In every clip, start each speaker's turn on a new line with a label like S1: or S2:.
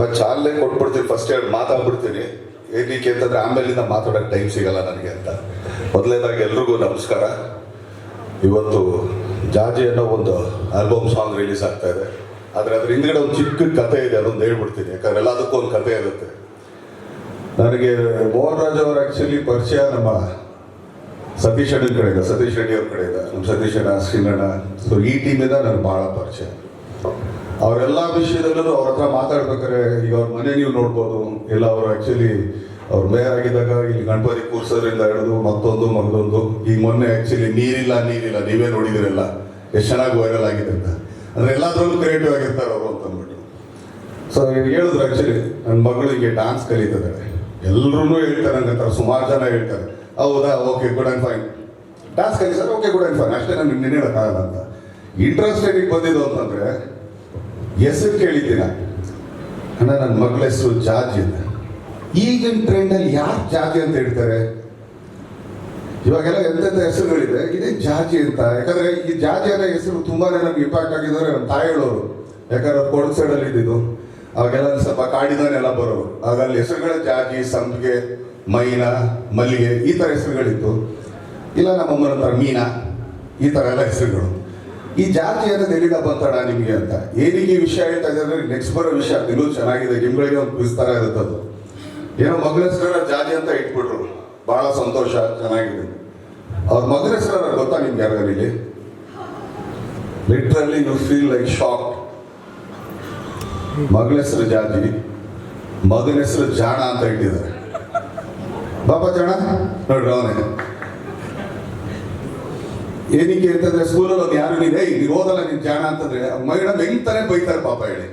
S1: But ಚಾಲನೆ ಕೊಟ್ಬಿಡ್ತೀನಿ first ಎರಡು ಮಾತಾಡ್ಬಿಡ್ತೀನಿ. ಏನಕ್ಕೆ ಅಂತಂದ್ರೆ ಆಮೇಲಿಂದ ಮಾತಾಡೋಕೆ ಟೈಮ್ ಸಿಗಲ್ಲ ನನಗೆ ಅಂತ. ಮೊದಲನೇದಾಗಿ ಎಲ್ರಿಗೂ ನಮಸ್ಕಾರ. ಇವತ್ತು ಜಾಜಿ ಅನ್ನೋ ಒಂದು ಆಲ್ಬಮ್ ಸಾಂಗ್ ರಿಲೀಸ್ ಆಗ್ತಾ ಇದೆ. ಆದರೆ ಅದ್ರ ಹಿಂದ್ಗಡೆ ಒಂದು ಚಿಕ್ಕ ಕತೆ ಇದೆ, ಅದೊಂದು ಹೇಳ್ಬಿಡ್ತೀನಿ. ಯಾಕಂದ್ರೆ ಎಲ್ಲದಕ್ಕೂ ಒಂದು ಕತೆ ಇರುತ್ತೆ. ನನಗೆ ಮೋಹನ್ ರಾಜ್ ಅವರು ಆ್ಯಕ್ಚುಲಿ ಪರಿಚಯ ನಮ್ಮ ಸತೀಶ್ ಅಣ್ಣನ ಕಡೆಯಿಂದ, ಸತೀಶ್ ರೆಡ್ಡಿ ಅವ್ರ ಕಡೆಯಿಂದ. ನಮ್ಮ ಸತೀಶ್ ಅಣ್ಣ, ಶ್ರೀನಣ್ಣ. ಸೊ ಈ ಟೀಮಿಂದ ನನಗೆ ಭಾಳ ಪರಿಚಯ. ಅವರೆಲ್ಲ ವಿಷಯದಲ್ಲೂ ಅವ್ರ ಹತ್ರ ಮಾತಾಡ್ಬೇಕಾದ್ರೆ ಈಗ ಅವ್ರ ಮನೆ ನೀವು ನೋಡ್ಬೋದು. ಇಲ್ಲ, ಅವರು ಆ್ಯಕ್ಚುಲಿ ಅವ್ರು ಮೇಯರ್ ಆಗಿದ್ದಾಗ ಇಲ್ಲಿ ಗಣಪತಿ ಕೂರ್ಸೋದ್ರಿಂದ ಹಿಡಿದು ಮತ್ತೊಂದು ಮಗದೊಂದು ಈಗ ಮೊನ್ನೆ ಆ್ಯಕ್ಚುಲಿ ನೀರಿಲ್ಲ ನೀರಿಲ್ಲ. ನೀವೇ ನೋಡಿದಿರಲ್ಲ. ಎಷ್ಟು ಚೆನ್ನಾಗಿ ವೈರಲ್ ಆಗಿದೆ ಅಂತ. ಅಂದರೆ ಎಲ್ಲದರಲ್ಲೂ ಕ್ರಿಯೇಟಿವ್ ಆಗಿರ್ತಾರೆ ಅವರು ಅಂತ ಅಂದ್ಬಿಟ್ಟು. ಸೊ ಹೇಳಿದ್ರು ಆ್ಯಕ್ಚುಲಿ ನನ್ನ ಮಗಳಿಗೆ ಡಾನ್ಸ್ ಕಲಿತಿದ್ದಾರೆ. ಎಲ್ಲರೂ ಹೇಳ್ತಾರೆ ನಂಗೆ ಸುಮಾರು ಜನ ಹೇಳ್ತಾರೆ. ಹೌದಾ? Okay good and fine dance ಕಲಿಸ್ತಾರೆ. ಓಕೆ ಗುಡ್ ಆ್ಯಂಡ್ ಫೈನ್ ಅಷ್ಟೇ ನಾನು ನಿನ್ನೆ ಹೇಳೋಕ್ಕಾಗಲ್ಲ ಅಂತ. ಇಂಟ್ರೆಸ್ಟ್ ಏನಕ್ಕೆ ಬಂದಿದ್ದು ಅಂತಂದ್ರೆ ಹೆಸರು ಕೇಳಿದ್ದೀರ? ಅಣ್ಣ, ನನ್ನ ಮಗಳ ಹೆಸರು ಜಾಜಿ ಅಂತ. ಈಗಿನ ಟ್ರೆಂಡಲ್ಲಿ ಯಾರು ಜಾಜಿ ಅಂತ ಹೇಳ್ತಾರೆ? ಇವಾಗೆಲ್ಲ ಎಂತೆಂಥ ಹೆಸರುಗಳಿದೆ? ಇದೇ ಜಾಜಿ ಅಂತ. ಯಾಕಂದ್ರೆ ಈ ಜಾಜಿ ಅನ್ನೋ ಹೆಸರು ತುಂಬಾನೇ ನಮ್ಗೆ ಇಂಪ್ಯಾಕ್ಟ್ ಆಗಿದ್ದಾರೆ ನಮ್ಮ ತಾಯಿ ಹೇಳೋರು ಯಾಕಂದ್ರೆ ಕೊಡಗು ಸೈಡಲ್ಲಿ ಇದ್ದಿದ್ದು. ಅವಾಗೆಲ್ಲ ಸ್ವಲ್ಪ ಕಾಡಿದಾನೆಲ್ಲ ಬರೋರು. ಆಗ ಹೆಸರುಗಳ ಜಾಜಿ, ಸಂಪಿಗೆ, ಮೈನ, ಮಲ್ಲಿಗೆ ಈ ಥರ ಹೆಸರುಗಳಿತ್ತು. ಇಲ್ಲ ನಮ್ಮಮ್ಮನ ಹತ್ರ ಮೀನಾ, ಈ ಥರ ಎಲ್ಲ ಹೆಸರುಗಳು. ಈ ಜಾತಿಯನ್ನು ಎಲ್ಲಿಂದ ಬಂತಡ ನಿಮಗೆ ಅಂತ. ಏನಿಗೆ ಈ ವಿಷಯ ಹೇಳ್ತಾ ನೆಕ್ಸ್ಟ್ ಬರೋ ವಿಷಯ ಇನ್ನೂ ಚೆನ್ನಾಗಿದೆ. ನಿಮ್ಗಳಿಗೆ ಒಂದು ವಿಸ್ತಾರ ಇರುತ್ತೆ ಅದು ಏನೋ ಮಗಳ ಹೆಸರನ್ನ ಜಾತಿ ಅಂತ ಇಟ್ಬಿಟ್ರು. ಬಹಳ ಸಂತೋಷ. ಚೆನ್ನಾಗಿದೆ. ಅವ್ರ ಮಗನ ಹೆಸರು ಗೊತ್ತಾ ನಿಮ್ಗೆ ಯಾರು ಇಲ್ಲಿ ಯು ಫೀಲ್ ಲೈಕ್ ಶಾಕ್ ಮಗಳ ಹೆಸರು ಜಾತಿ, ಮಗನ ಹೆಸರು ಜಾಣ ಅಂತ ಇಟ್ಟಿದ್ದಾರೆ. ಬಾಬಾ ಜಾಣ? ನೋಡ್ರಿ ಅವನೇ. ಏನಕ್ಕೆ ಅಂತಂದ್ರೆ ಸ್ಕೂಲಲ್ಲಿ ಒಂದು ಯಾರು ಇದೆ ನೀನು ಓದಲ್ಲ ನೀನು ಜಾಣ ಅಂತಂದ್ರೆ ಮೇಡಮ್ ಹೆಂಗ್ತಾನೆ ಬೈತಾರೆ ಪಾಪ ಹೇಳಿ.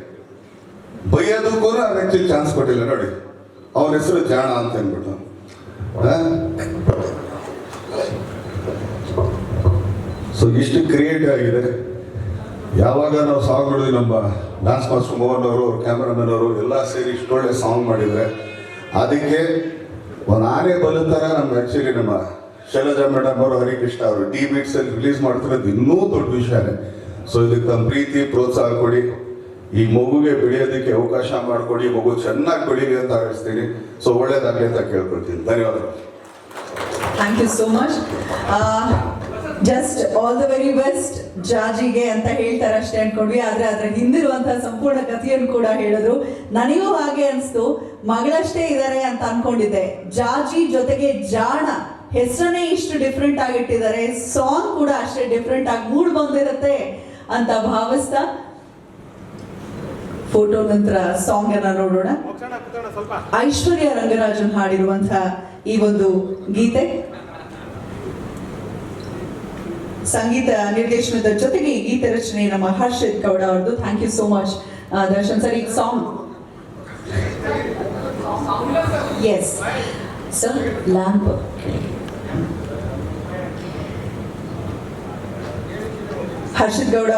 S1: ಬೈಯೋದಕ್ಕೂ ಅವ್ರ ಆಕ್ಚುಲಿ ಚಾನ್ಸ್ ಕೊಟ್ಟಿಲ್ಲ, ನೋಡಿ. ಅವ್ರ ಹೆಸರು ಜಾಣ ಅಂತ ಅಂದ್ಬಿಟ್ಟು. ಸೊ ಇಷ್ಟು ಕ್ರಿಯೇಟಿವ್ ಆಗಿದೆ. ಯಾವಾಗ ನಾವು ಸಾಂಗ್ ನೋಡಿದ್ವಿ, ನಮ್ಮ ಡಾನ್ಸ್ ಮಾಸ್ಟರ್ ಮೋಹನ್ ಅವರು, ಅವ್ರ ಕ್ಯಾಮ್ರಾಮನ್ ಅವರು, ಎಲ್ಲ ಸೇರಿ ಇಷ್ಟೊಳ್ಳೆ ಸಾಂಗ್ ಮಾಡಿದ್ರೆ, ಅದಕ್ಕೆ ಒಂದು ಆನೆ ಬಲು ಥರ ನಮ್ಮ ಆ್ಯಕ್ಚುಲಿ ನಮ್ಮ ಶೈಲಜಾ ಮೇಡಮ್ ಅವರು, ಹರಿಕೃಷ್ಣ ಅವರು, ಟಿ ಬಿಟ್ಸ್ ಅಲ್ಲಿ ರಿಲೀಸ್ ಮಾಡ್ತಿರೋದು ಇನ್ನೂ ದೊಡ್ಡ ವಿಷಯನೇ ಸೊ ಇದಕ್ಕೆ ನಮ್ಮ ಪ್ರೀತಿ, ಪ್ರೋತ್ಸಾಹ ಕೊಡಿ. ಈ ಮಗುಗೆ ಬೆಳೆಯೋದಕ್ಕೆ ಅವಕಾಶ ಮಾಡಿಕೊಡಿ, ಮಗು ಚೆನ್ನಾಗಿ ಬೆಳೀಲಿ ಅಂತ ಹಾರೈಸ್ತೀನಿ ಸೊ ಒಳ್ಳೇದಾಗಲಿ ಅಂತ ಕೇಳ್ಕೊಳ್ತೀನಿ. ಧನ್ಯವಾದ.
S2: Thank you so much just all the very best ಜಾಜಿಗೆ ಅಂತ ಹೇಳ್ತಾರೆ ಅಷ್ಟೇ ಅನ್ಕೊಂಡ್ವಿ. ಆದ್ರೆ ಅದ್ರ ಹಿಂದಿರುವಂತಹ ಸಂಪೂರ್ಣ ಕಥೆಯನ್ನು ಕೂಡ ಹೇಳಿದ್ರು. ನನಗೂ ಹಾಗೆ ಅನಿಸ್ತು. ಮಗಳಷ್ಟೇ ಇದ್ದಾರೆ ಅಂತ ಅನ್ಕೊಂಡಿದ್ದೆ. ಜಾಜಿ ಜೊತೆಗೆ ಜಾಣ ಹೆಸರನ್ನೇ ಇಷ್ಟು ಡಿಫ್ರೆಂಟ್ ಆಗಿಟ್ಟಿದ್ದಾರೆ ಸಾಂಗ್ ಕೂಡ ಅಷ್ಟೇ ಡಿಫ್ರೆಂಟ್ ಆಗಿ ಮೂಡ್ ಬಂದಿರುತ್ತೆ ಅಂತ ಭಾವಿಸ್ತಾ ಫೋಟೋ ನಂತರ ಸಾಂಗ್ ಅನ್ನ ನೋಡೋಣ. ಐಶ್ವರ್ಯ ರಂಗರಾಜನ್ ಹಾಡಿರುವಂತಹ ಈ ಒಂದು ಗೀತೆ. ಸಂಗೀತ ನಿರ್ದೇಶನದ ಜೊತೆಗೆ ಈ ಗೀತೆ ರಚನೆ ನಮ್ಮ ಹರ್ಷಿತ್ ಗೌಡ ಅವ್ರದ್ದು. Thank you so much Darshan sir. ಈ song yes sir lamp Harshith Gowda